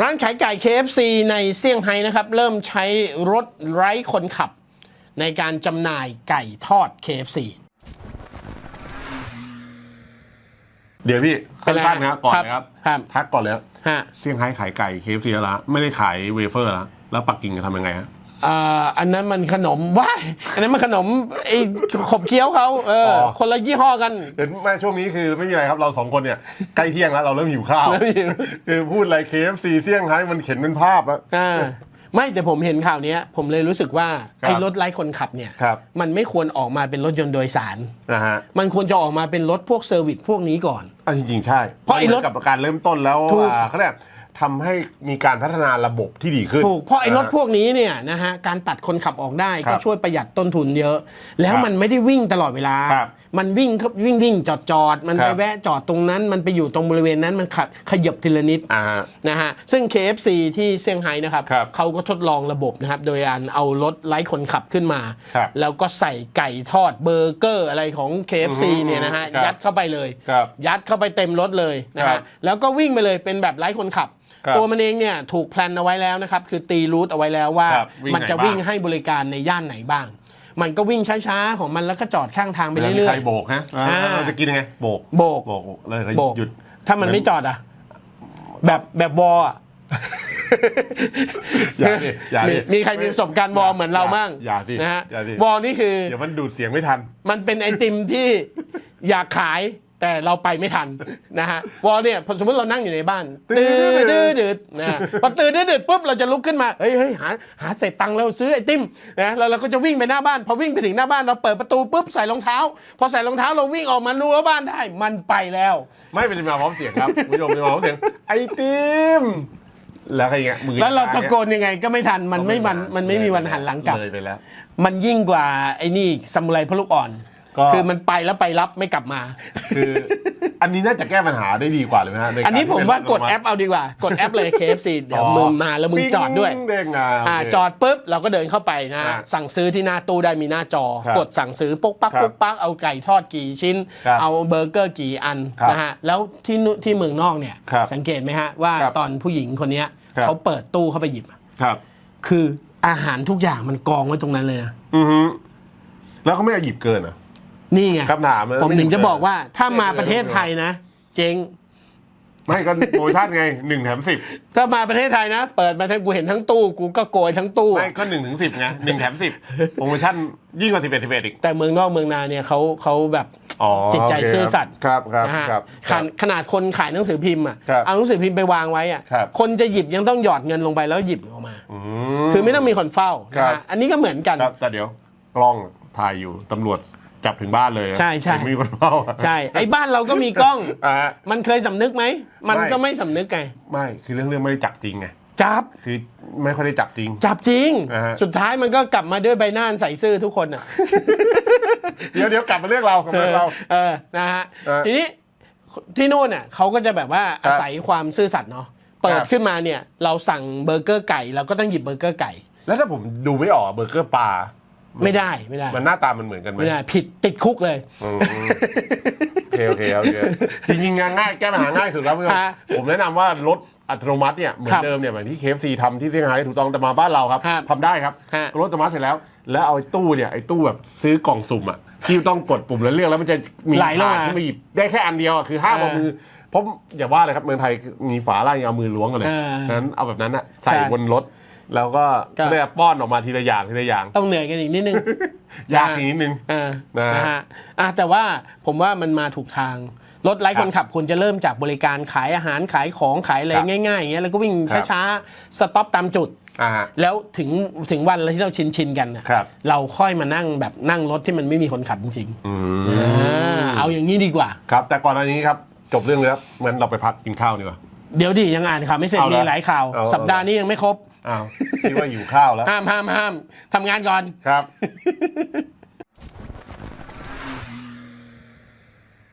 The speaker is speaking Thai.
ร้านขายไก่ KFC ในเซี่ยงไฮ้นะครับ เริ่มใช้รถไร้คนขับ ในการจำหน่ายไก่ทอด KFC เดี๋ยวพี่เป็นไรสั้นๆนะก่อนครับนะครับ ครับ ทักก่อนเลยฮะเซี่ยงไฮ้ขายไก่เคฟซีแล้วละไม่ได้ขายเวเฟอร์แล้วแล้วปักกิ่งจะทำยังไงฮะ อ่าอันนั้นมันขนมว้ายอันนั้นมันขนมไอ้ขบเคี้ยวเขาเออออคนละยี่ห้อกันเห็นไหมช่วงนี้คือไม่มีอะไรครับเราสองคนเนี่ยใกล้เที่ยงแล้วเราเริ่มหิวข้าวเริ่มหิว คือพูดอะไร KFC เซี่ยงไฮ้มันเข็นเป็นภาพแล้ว อ่าไม่แต่ผมเห็นข่าวเนี้ย ผมเลยรู้สึกว่าครับไอ้รถไร้คนขับเนี่ย ครับ มันไม่ควรออกมาเป็นรถยนต์โดยสาร นะฮะมันควรจะออกมาเป็นรถพวกเซอร์วิสพวกนี้ก่อน อะจริงๆใช่เพราะไอ้รถมันกับการเริ่มต้นแล้วถูก อ่าเขาเรียก ทำให้มีการพัฒนาระบบที่ดีขึ้น ถูกเพราะไอ้รถนฮพวกนี้เนี่ยนะฮะการตัดคนขับออกได้ครัก็บช่วยประหยัดต้นทุนเยอะ แล้วครับมันไม่ได้วิ่งตลอดเวลา ครับ มันวิ่งครับวิ่งวิ่งจอดจอดมันครัไปบแวะจอดตรงนั้น มันไปอยู่ตรงบริเวณนั้นมันขะขยับทีละนิดอ่าฮะนะฮะซึ่ง KFC ที่เซี่ยงไฮ้นะครับครับเขาก็ทดลองระบบนะครับ โดยการเอารถไร้คนขับขึ้นมาครับแล้วก็ใส่ไก่ทอดเบอร์เกอร์อะไรของ KFC อือฮึเนี่ยนะฮะครับยัดเข้าไปเลยครับยัดเข้าไปเต็มรถเลยนะครัฮะบแล้วก็วิ่งไปเลยเป็นแบบไร้คนขับครับตัวมันเองเนี่ยถูกแพลนเอาไว้แล้วนะครับ คือตีรูทเอาไว้แล้วว่าครับวิ่งมันจะไหนบ้างวิ่งให้บริการในย่านไหนบ้าง มันก็วิ่งช้าๆ ของมันแล้วก็จอดข้างทางไปแล้วมีเรื่ใคอรยโบกฮะอ่าอ่าเราจะกินยังไงโบกๆโบกโบกเลยก็โบกหยุด ถ้ามันไม่จอดอะ แบบแบบวอลอะอย่าดิอย่ามีดิมีใครมีประสบการณ์วอลเหมือนเรามั่งอย่าสินะฮะอย่าสิวอลนี่คือเดี๋ยวมันดูดเสียงไม่ทัน มันเป็นไอติมที่อยากขาย แต่เราไปไม่ทันนะฮะวอลเนี่ยพอสมมติเรานั่งอยู่ในบ้านตื้ตื่อนดืดนะฮะพอตื่นดืดปุ๊บเราจะลุกขึ้นมาเฮ้ยเฮ้ยหาหาเศษตังค์แล้วซื้อไอติมนะแล้วเราก็จะวิ่งไปหน้าบ้าน พอวิ่งไปถึงหน้าบ้านเราเปิดประตูปุ๊บใส่รองเท้า พอใส่รองเท้าเราวิ่งออกมารั้วบ้านได้มันไปแล้ว ไม่เป็นมาพร้อมเสียงครับคุณผู้ชมเป็นมาพร้อมเสียงไอติมแล้วก็อย่างเงี้ยมือแล้วเราตะโกนยังไงก็ไม่ทันมันไม่มันมันไม่มีวันหันหลังกลับ เลยไปแล้ว มันยิ่งกว่าไอ้นี่ซามูไรพระลูกอ่อน ก็คือมันไปแล้วไปรับไม่กลับมา คืออันนี้น่าจะแก้ปัญหาได้ดีกว่าเลยไหมฮะใอันนี้ผมว่ากดที่แอเป็นปเอาดีกว่า กดแอปเลย KFC เดี๋ยวมึงมาแล้วมึงจอดด้วย ปิ้งเด้งอะอ่าโเคจอดปุ๊บเราก็เดินเข้าไปนะ อ่าสั่งซื้อที่หน้าตู้ได้มีหน้าจอ ครับกดสั่งซื้อปุ๊กปักครับปุ๊กปักเอาไก่ทอดกี่ชิ้น ครับเอาเบอร์เกอร์กี่อันครับนะฮะแล้วที่นู่นที่เมืองนอกเนี่ย ครับสังเกตไหมฮะว่าครับตอนผู้หญิงคนเนี้ยครับ เขาเปิดตู้เข้าไปหยิบอะครับ คืออาหารทุกอย่างมันกองไว้ตรงนั้นเลยนะ อือฮึแล้วเขาไม่เอาหยิบเกินเหรอะ นี่ไงคำถามนผมถึงจะบอกว่าถ้ามาไม่ประเทศไทยนะ เจ๊งไม่ก็โปรโมชั่นไงหนึ่งแถมสิบถ้ามาประเทศไทยนะ เปิดมาทั้งกูเห็นทั้งตู้ กูก็โกยทั้งตู้ ไม่ก็หนึ่งถึงสิบไงหนึ่งแถมสิบโปรโมชั่นยิ่งกว่าสิบเอ็ดสิบเอ็ดอีก แต่เมืองนอกเมืองนาเนี่ยเขาเขาแบบอ๋อจิตใจโเคซื่อสัตย์ครับครับนะฮะครับขนาดขนาดคนขายหนังสือพิมพ์อะครับเอาหนังสือพิมพ์ไปวางไว้อะครับคนจะหยิบยังต้องหยอดเงินลงไปแล้วหยิบออกมาอืคือไม่ต้องมีคนเฝ้าครันะบฮะอันนี้ก็เหมือนกันครับแต่เดี๋ยวกล้องถ่ายอยู่ตำรวจ จับถึงบ้านเลยนะใช่ใช่ไม่มีคนเฝ้าใช่ไอ้บ้านเราก็มีกล้องอ่าฮะมันเคยสำนึกไหมมันไม่ก็ไม่สำนึกไงไม่คือเรื่องเรื่องไม่ได้จับจริงไงจับคือไม่ค่อยได้จับจริง จับจริงอ่าฮะสุดท้ายมันก็กลับมาด้วยใบหน้าอันใส่ซื่อทุกคนอะเดี๋ยวเดี๋ยวกลับมาเรื่องเรากลับมาเรื่องเราเออนะฮะเออทีนี้ที่นู่นน่ะเขาก็จะแบบว่าครับอาศัยความซื่อสัตย์เนาะเปิคดรับขึ้นมาเนี่ย เราสั่งเบอร์เกอร์ไก่เราก็ต้องหยิบเบอร์เกอร์ไก่ แล้วถ้าผมดูไม่ออกเบอร์เกอร์ปลา ไม่ได้ไม่ได้ มันหน้าตามันเหมือนกันไหมไม่ได้ ผิดติดคุกเลย อืมโอเคโอเคโอเคจริงๆงานง่ายแก้ปัญหาง่ายสุดแล้วคุณผู้ชมฮะผมแนะนำว่ารถอัตโนมัติเนี่ยเหมือครันบเดิมเนี่ยเหมือนที่เคฟซีทำที่เซี่ยงไฮ้ถูกต้องแต่มาบ้านเราครับครับทำได้ครับฮะรถอัตโนมัติเสร็จแล้ว แล้วเอาไอ้ตู้เนี่ยไอ้ตู้แบบซื้อกล่องสุ่มอะที่ต้องกดปุ่มแล้วเลือกแล้วมันจะมีไหลลงถาดมาขึ้นมาหยิบได้แค่อันเดียวอะคือห้ามเอาเออมือเพราะอย่าว่าเลยครับเมืองไทยมีฝาล่างยังเอามือล้วงกันเลยเออ นั้นเอาแบบนั้นอะใส่ใช่บนรถ แล้วก็ก็ เรียกป้อนออกมาทีละอย่างทีละอย่าง ต้องเหนื่อยกันอีกนิดนึง ยากทีนิดนึง อ่านะนะฮะอะแต่ว่าผมว่ามันมาถูกทาง รถไร้คนขับควรจะเริ่มจากบริการขายอาหารขายของขายอะไรครับง่ายๆอย่างเงี้ยแล้วก็วิ่งครับ ช้าๆ สต็อปตามจุด อ่าฮะแล้วถึงถึงวันที่เราชินชินๆกันน่ะครับ เราค่อยมานั่งแบบนั่งรถที่มันไม่มีคนขับจริงอืๆม อ่าเอาอย่างนี้ดีกว่า ครับ แต่ก่อนอันนี้ครับ จบเรื่องเลยครับเหมือนเราไปพักกินข้าวดีกว่า เดี๋ยวดิยังอ่านข่าวไม่เสร็จเอาละมีหลายข่าว เอาสัปดาห์นี้ยังไม่ครบ อ้าวคิดว่าอยู่ข้าวแล้ว ห้ามห้ามห้ามทำงานก่อน ครับ